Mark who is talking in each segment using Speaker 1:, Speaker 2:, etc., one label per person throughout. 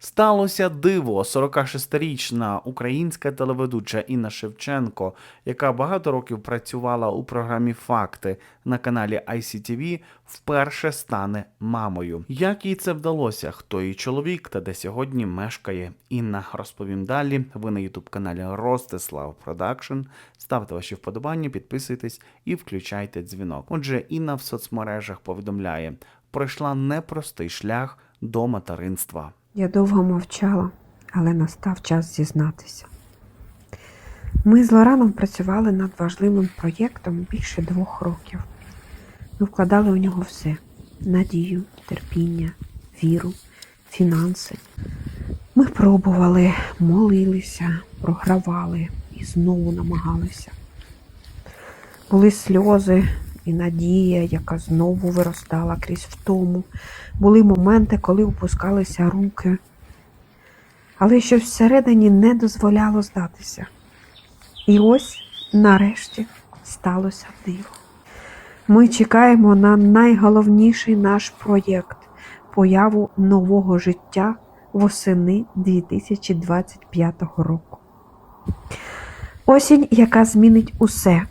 Speaker 1: Сталося диво. 46-річна українська телеведуча Інна Шевченко, яка багато років працювала у програмі Факти на каналі ICTV, вперше стане мамою. Як їй це вдалося? Хто її чоловік та де сьогодні мешкає Інна? Розповім далі. Ви на ютуб каналі Ростислав Продакшн. Ставте ваші вподобання, підписуйтесь і включайте дзвінок. Отже, Інна в соцмережах повідомляє, пройшла непростий шлях до материнства.
Speaker 2: Я довго мовчала, але настав час зізнатися. Ми з Лораном працювали над важливим проєктом більше двох років. Ми вкладали у нього все: надію, терпіння, віру, фінанси. Ми пробували, молилися, програвали і знову намагалися. Були сльози і надія, яка знову виростала крізь втому. Були моменти, коли опускалися руки, але що всередині не дозволяло здатися. І ось нарешті сталося диво. Ми чекаємо на найголовніший наш проєкт появу нового життя восени 2025 року. Осінь, яка змінить усе.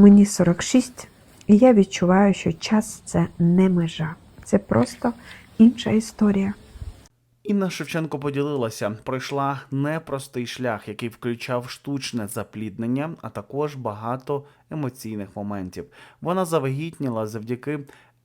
Speaker 2: Мені 46, і я відчуваю, що час це не межа. Це просто інша історія.
Speaker 1: Інна Шевченко поділилася, пройшла непростий шлях, який включав штучне запліднення, а також багато емоційних моментів. Вона завагітніла завдяки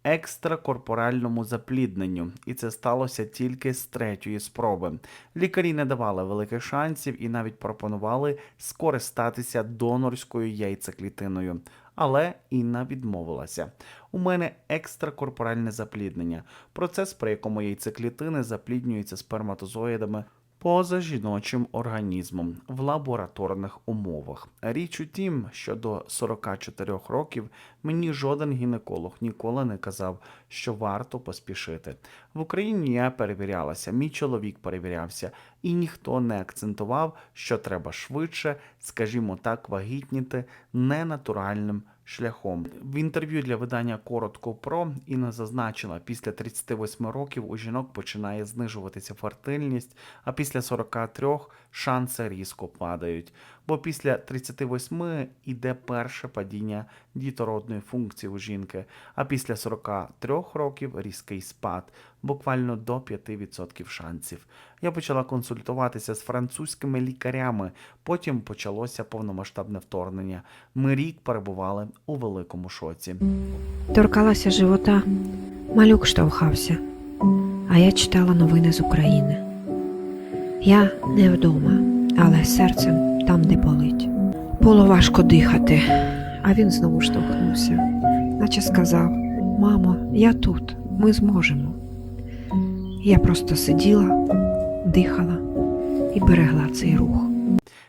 Speaker 1: екстракорпоральному заплідненню, і це сталося тільки з третьої спроби. Лікарі не давали великих шансів і навіть пропонували скористатися донорською яйцеклітиною. Але Інна відмовилася. У мене екстракорпоральне запліднення, процес, при якому яйцеклітини запліднюються сперматозоїдами поза жіночим організмом в лабораторних умовах. Річ у тім, що до 44 років мені жоден гінеколог ніколи не казав, що варто поспішити. В Україні я перевірялася, мій чоловік перевірявся, і ніхто не акцентував, що треба швидше, скажімо так, вагітніти ненатуральним шляхом. В інтерв'ю для видання Коротко про Інна зазначила, після 38 років у жінок починає знижуватися фертильність, а після 43 шанси різко падають. Бо після 38 іде перше падіння дітородної функції у жінки, а після 43 років різкий спад, буквально до 5% шансів. Я почала консультуватися з французькими лікарями, потім почалося повномасштабне вторгнення. Ми рік перебували у великому шоці.
Speaker 2: Торкалася живота, малюк штовхався, а я читала новини з України. Я не вдома, але серцем там, де болить. Було важко дихати, а він знову штовхнувся, наче сказав: Мамо, я тут, ми зможемо. Я просто сиділа, дихала і берегла цей рух.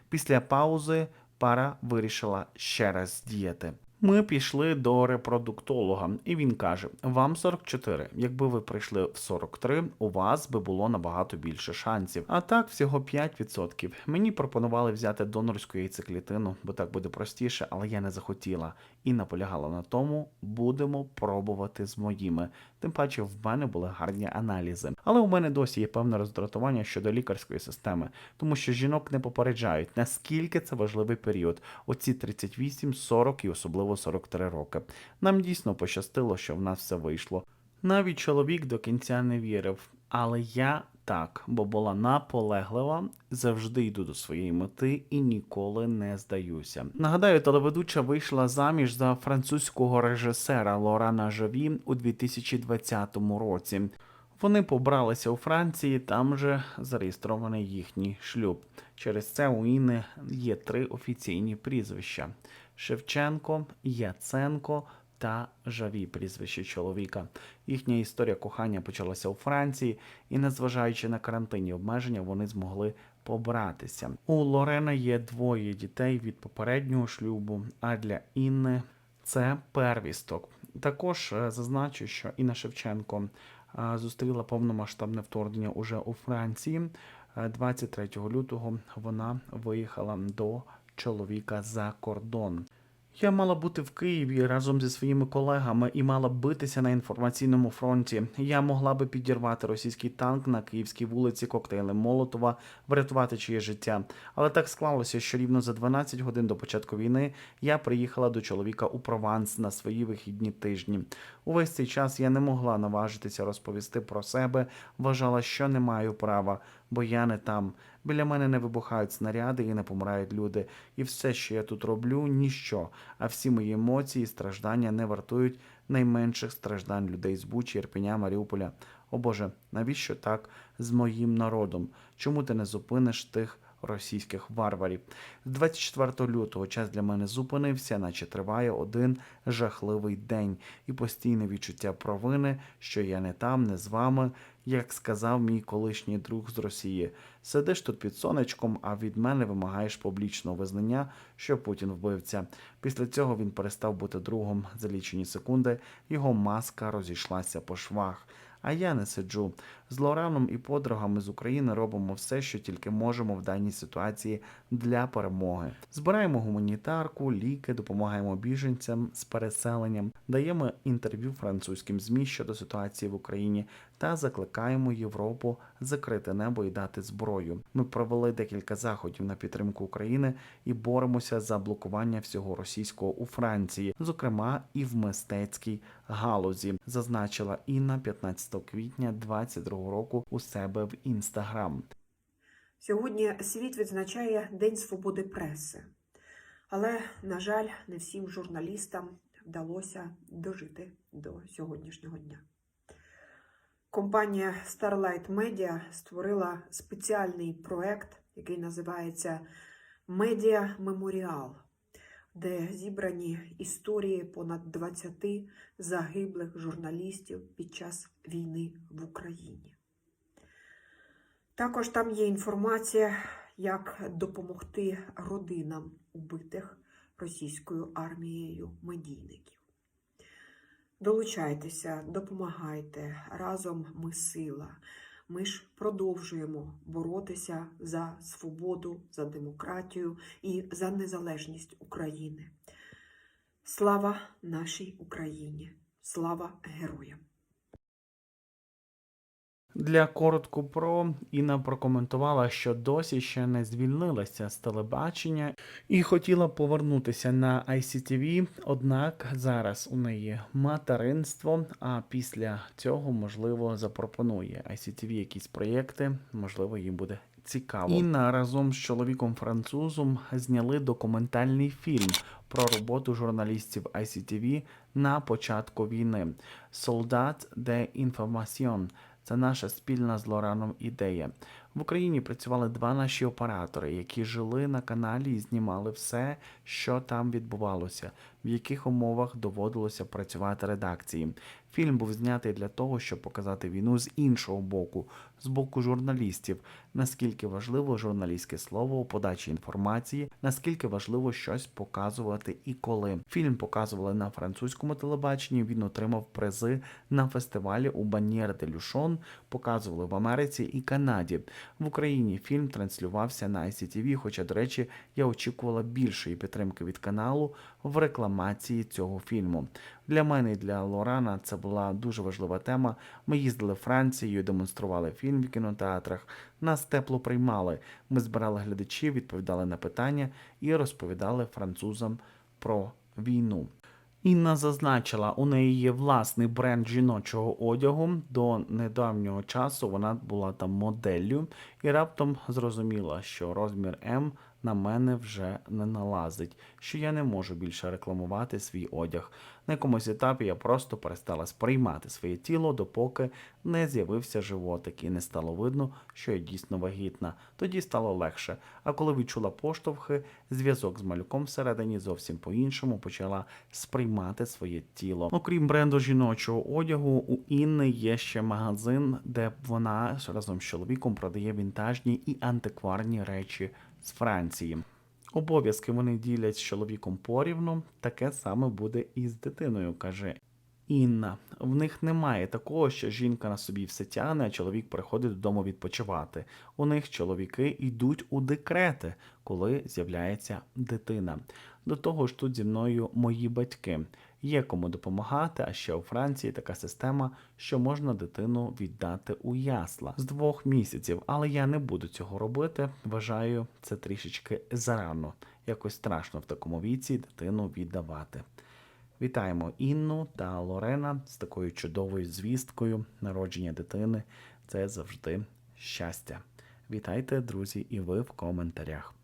Speaker 1: Після паузи пара вирішила ще раз діяти. Ми пішли до репродуктолога, і він каже: Вам 44. Якби ви прийшли в 43, у вас би було набагато більше шансів. А так, всього 5%. Мені пропонували взяти донорську яйцеклітину, бо так буде простіше, але я не захотіла і наполягала на тому, будемо пробувати з моїми. Тим паче в мене були гарні аналізи. Але у мене досі є певне роздратування щодо лікарської системи, тому що жінок не попереджають, наскільки це важливий період. Оці 38, 40 і особливо 43 роки. Нам дійсно пощастило, що в нас все вийшло. Навіть чоловік до кінця не вірив, але я так, бо була наполеглива, завжди йду до своєї мети і ніколи не здаюся. Нагадаю, телеведуча вийшла заміж за французького режисера Лорана Жаві у 2020 році. Вони побралися у Франції, там же зареєстрований їхній шлюб. Через це у Інни є три офіційні прізвища: Шевченко, Яценко та Жаві прізвище чоловіка. Їхня історія кохання почалася у Франції, і, незважаючи на карантинні обмеження, вони змогли побратися. У Лорена є двоє дітей від попереднього шлюбу, а для Інни це первісток. Також е, зазначу, що Інна Шевченко е, зустріла повномасштабне вторгнення уже у Франції. Е, 23 лютого вона виїхала до чоловіка за кордон. Я мала бути в Києві разом зі своїми колегами і мала битися на інформаційному фронті. Я могла би підірвати російський танк на київській вулиці коктейлем Молотова, врятувати чиє життя. Але так склалося, що рівно за 12 годин до початку війни я приїхала до чоловіка у Прованс на свої вихідні тижні. Увесь цей час я не могла наважитися розповісти про себе, вважала, що не маю права, бо я не там. Біля мене не вибухають снаряди і не помирають люди. І все, що я тут роблю, ніщо. А всі мої емоції і страждання не вартують найменших страждань людей з Бучі, Ірпеня, Маріуполя. О Боже, навіщо так з моїм народом? Чому ти не зупиниш тих російських варварів? З 24 лютого час для мене зупинився, наче триває один жахливий день, і постійне відчуття провини, що я не там, не з вами, як сказав мій колишній друг з Росії. Сидиш тут під сонечком, а від мене вимагаєш публічного визнання, що Путін вбивця. Після цього він перестав бути другом за лічені секунди, його маска розійшлася по швах. А я не сиджу. З Лораном і подругами з України робимо все, що тільки можемо в даній ситуації для перемоги. Збираємо гуманітарку, ліки, допомагаємо біженцям з переселенням, даємо інтерв'ю французьким змі щодо ситуації в Україні та закликаємо Європу закрити небо і дати зброю. Ми провели декілька заходів на підтримку України і боремося за блокування всього російського у Франції, зокрема і в мистецькій галузі, зазначила Інна 15 квітня 22 року у себе в інстаграм.
Speaker 2: Сьогодні світ відзначає День свободи преси. Але, на жаль, не всім журналістам вдалося дожити до сьогоднішнього дня. Компанія Starlight Media створила спеціальний проект, який називається Медіа Меморіал, де зібрані історії понад 20 загиблих журналістів під час війни в Україні. Також там є інформація, як допомогти родинам убитих російською армією медійників. Долучайтеся, допомагайте. Разом ми сила. Ми ж продовжуємо боротися за свободу, за демократію і за незалежність України. Слава нашій Україні! Слава героям!
Speaker 1: Для коротко про Інна прокоментувала, що досі ще не звільнилася з телебачення і хотіла повернутися на ICTV, однак зараз у неї материнство. А після цього можливо запропонує ICTV якісь проєкти, можливо, їм буде цікаво. Інна разом з чоловіком французом зняли документальний фільм про роботу журналістів ICTV на початку війни. Солдат де інформаціон. Це наша спільна з Лораном ідея. В Україні працювали два наші оператори, які жили на каналі і знімали все, що там відбувалося, в яких умовах доводилося працювати редакції. Фільм був знятий для того, щоб показати війну з іншого боку, з боку журналістів, наскільки важливо журналістське слово у подачі інформації, наскільки важливо щось показувати і коли. Фільм показували на французькому телебаченні. Він отримав призи на фестивалі у Баньєр де Люшон, показували в Америці і Канаді. В Україні фільм транслювався на ICTV, хоча, до речі, я очікувала більшої підтримки від каналу в рекламації цього фільму. Для мене і для Лорана це була дуже важлива тема. Ми їздили Францією, демонстрували фільм в кінотеатрах. Нас тепло приймали. Ми збирали глядачів, відповідали на питання і розповідали французам про війну. Інна зазначила, у неї є власний бренд жіночого одягу. До недавнього часу вона була там моделлю і раптом зрозуміла, що розмір М на мене вже не налазить, що я не можу більше рекламувати свій одяг. На якомусь етапі я просто перестала сприймати своє тіло, допоки не з'явився животик і не стало видно, що я дійсно вагітна. Тоді стало легше. А коли відчула поштовхи, зв'язок з малюком всередині зовсім по-іншому почала сприймати своє тіло. Окрім бренду жіночого одягу, у Інни є ще магазин, де вона разом з чоловіком продає вінтажні і антикварні речі з Франції. Обов'язки вони ділять з чоловіком порівну. Таке саме буде і з дитиною, каже Інна. В них немає такого, що жінка на собі все тяне, а чоловік приходить додому відпочивати. У них чоловіки йдуть у декрети, коли з'являється дитина. До того ж, тут зі мною мої батьки. Є кому допомагати, а ще у Франції така система, що можна дитину віддати у ясла з двох місяців. Але я не буду цього робити. Вважаю, це трішечки зарано. Якось страшно в такому віці дитину віддавати. Вітаємо Інну та Лорена з такою чудовою звісткою народження дитини. Це завжди щастя. Вітайте, друзі, і ви в коментарях.